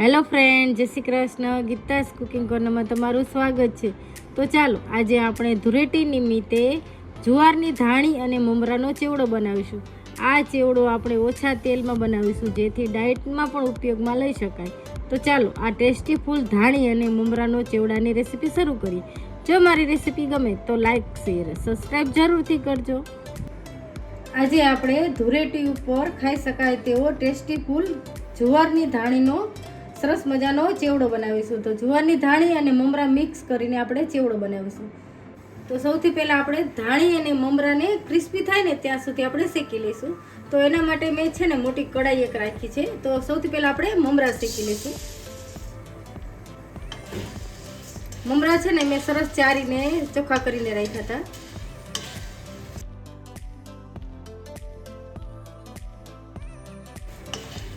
Hello friend જય Shri Krishna. Geeta's cooking કોર્નરમાં તમારું સ્વાગત છે. તો ચાલો, આજે આપણે ધૂળેટી નિમિત્તે જુવારની ધાણી અને મમરાનો ચેવડો બનાવીશું. આ ચેવડો આપણે ઓછા તેલમાં બનાવીશું, જેથી ડાયટમાં પણ ઉપયોગમાં લઈ શકાય. તો ચાલો, આ ટેસ્ટી ફૂલ ધાણી અને મમરાનો ચેવડાની રેસીપી શરૂ કરીએ. જો મારી રેસીપી ગમે તો લાઇક શેર સબસ્ક્રાઈબ જરૂરથી કરજો. આજે આપણે ધૂળેટી ઉપર ખાઈ શકાય તેવો ટેસ્ટી ફૂલ જુવારની ધાણીનો સરસ મજાનો ચેવડો બનાવીશું. તો જુવારની ધાણી અને મમરા મિક્સ કરીને આપણે ચેવડો બનાવીશું. તો સૌથી પહેલાં આપણે ધાણી અને મમરાને ક્રિસ્પી થાય ને ત્યાં સુધી આપણે શેકી લઈશું. તો એના માટે મેં છે ને મોટી કડાઈ એક રાખી છે. તો સૌથી પહેલાં આપણે મમરા શેકી લઈશું. મમરા છે ને મેં સરસ ચારીને ચોખ્ખા કરીને રાખ્યા હતા.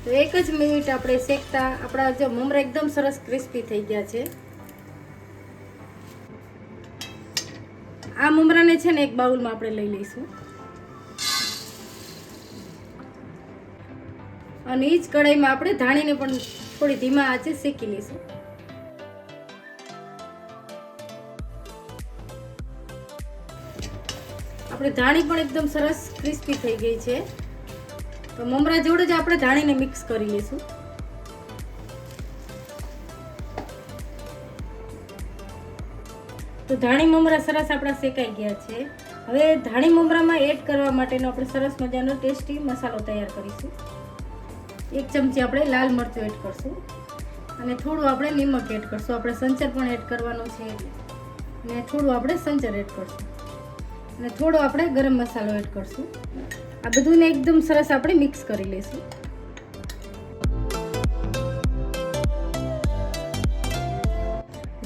તો એક જ મિનિટ આપણે શેકતા, આપણા જો મમરા એકદમ સરસ ક્રિસ્પી થઈ ગયા છે. આ મમરાને છે ને એક બાઉલમાં આપણે લઈ લઈશું. અને એ જ કઢાઈમાં આપણે ધાણીને પણ થોડી ધીમા આંચે શેકી લઈશું. આપણે ધાણી પણ એકદમ સરસ ક્રિસ્પી થઈ ગઈ છે. તો મમરા જોડે જ આપણે ધાણીને મિક્સ કરી લઈશું. તો ધાણી મમરા સરસ આપણા શેકાઈ ગયા છે. હવે ધાણી મમરામાં એડ કરવા માટેનો આપણે સરસ મજાનો ટેસ્ટી મસાલો તૈયાર કરીશું. એક ચમચી આપણે લાલ મરચું એડ કરશું. અને થોડું આપણે નિમક એડ કરશું. આપણે સંચર પણ એડ કરવાનો છે અને થોડું આપણે સંચર એડ કરશું. અને થોડો આપણે ગરમ મસાલો એડ કરશું. આ બધુંને એકદમ સરસ આપણે મિક્સ કરી લઈશું.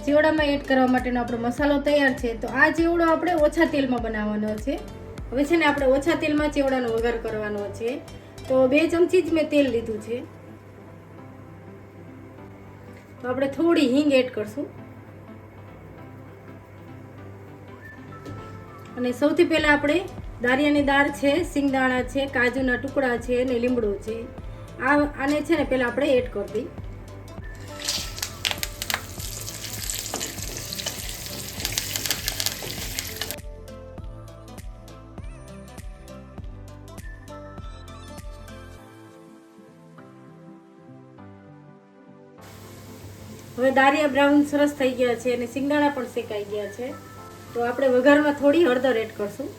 ચેવડામાં એડ કરવા માટેનો આપણો મસાલો તૈયાર છે, તો આ ચેવડો આપણે ઓછા તેલમાં બનાવવાનો છે. હવે છે ને આપણે ઓછા તેલમાં ચેવડાનો વઘાર કરવાનો છે. તો બે ચમચી જ મેં તેલ લીધું છે. તો આપણે થોડી હિંગ એડ કરશું. અને સૌથી પહેલાં આપણે દારિયાની દાળ છે, સિંગદાણા છે, કાજુના ટુકડા છે અને લીમડો છે. આ આને છે ને પહેલાં આપણે એડ કરી દઈ હવે દારિયા બ્રાઉન સરસ થઈ ગયા છે અને સિંગદાણા પણ શેકાઈ ગયા છે. તો આપણે વઘારમાં થોડી હળદર એડ કરશું.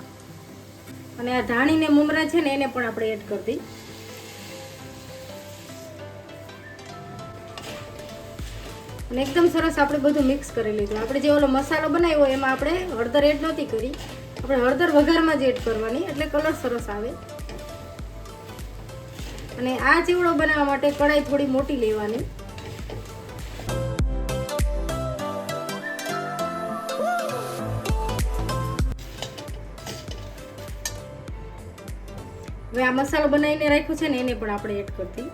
અને આ ધાણીને મુમરા છે ને એને પણ આપણે એડ કરી દઈ. અને એકદમ સરસ આપણે બધું મિક્સ કરી લીધું. આપણે જે ઓલો મસાલો બનાવ્યો એમાં આપણે હળદર એડ નહોતી કરી. આપણે હળદર વઘારમાં જ એડ કરવાની, એટલે કલર સરસ આવે. અને આ ચીવડો બનાવવા માટે કડાઈ થોડી મોટી લેવાની. હવે આ મસાલો બનાવીને રાખ્યો છે ને એને પણ આપણે એડ કરતી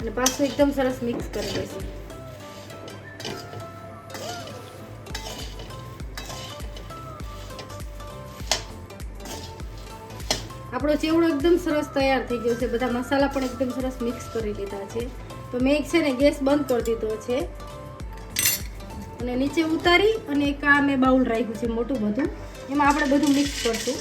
અને પાછું એકદમ સરસ મિક્સ કરી દઈશું. આપણો ચેવડો એકદમ સરસ તૈયાર થઈ ગયો છે. બધા મસાલા પણ એકદમ સરસ મિક્સ કરી લીધા છે. તો મેં એક છે ને ગેસ બંધ કરી દીધો છે. અને નીચે ઉતારી અને એક આ મેં બાઉલ રાખ્યું છે મોટું બધું. એમાં આપણે બધું મિક્સ કરશું.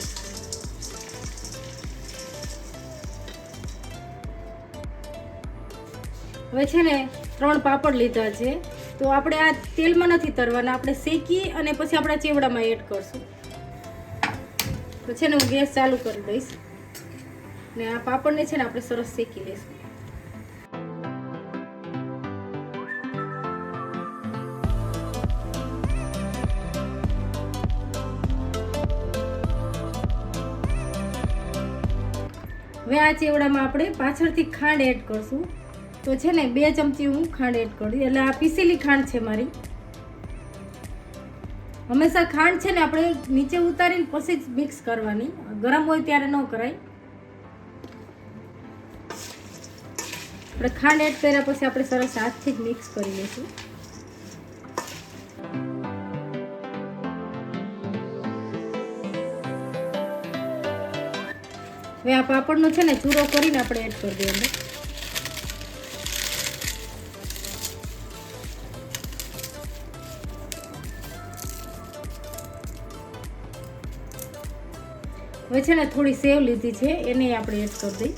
હવે છે ને ત્રણ પાપડ લીધા છે. તો આપણે આ તેલમાં નથી તરવાના, આપણે શેકી અને પછી આપણા ચેવડામાં એડ કરશું. તો છે ને હું ગેસ ચાલુ કરી દઈશ. ને આ પાપડને છે ને આપણે સરસ શેકી લઈશું. હવે આ ચેવડામાં આપણે પાછળથી ખાંડ એડ કરશું. તો છે ને, બે ચમચી હું ખાંડ એડ કરું એટલે આ પીસેલી ખાંડ છે મારી. હંમેશા ખાંડ છે ને આપણે નીચે ઉતારીને પછી જ મિક્સ કરવાની. ગરમ હોય ત્યારે ન કરાય. આપણે ખાંડ એડ કર્યા પછી આપણે સરસ હાથથી જ મિક્સ કરી લઈશું. હવે આ પાપડનો છે ને ચૂરો કરીને આપણે એડ કરી દઈએ અંદર હવે છે ને થોડી સેવ લીધી છે, એને આપણે એડ કરી દઈ.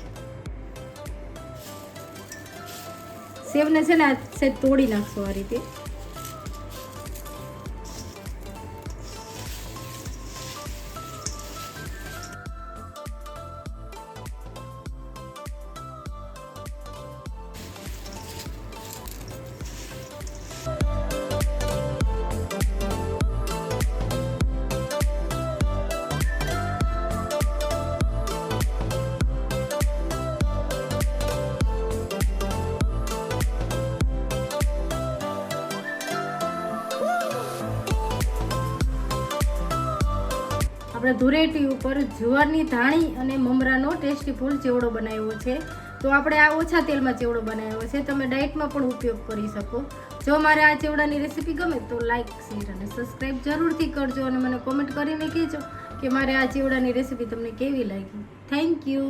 સેવને છે ને આ તોડી નાખશું આ રીતે. આપણે ધૂળેટી ઉપર જુવારની ધાણી અને મમરાનો ટેસ્ટી ફૂલ ચેવડો બનાવ્યો છે. તો આપણે આ ઓછા તેલમાં ચેવડો બનાવ્યો છે. તમે ડાયટમાં પણ ઉપયોગ કરી શકો. જો મારે આ ચેવડાની રેસીપી ગમે તો લાઈક, શેર અને સબસ્ક્રાઈબ જરૂરથી કરજો અને મને કોમેન્ટ કરીને કહેજો કે મારે આ ચેવડાની રેસીપી તમને કેવી લાગી. Thank you.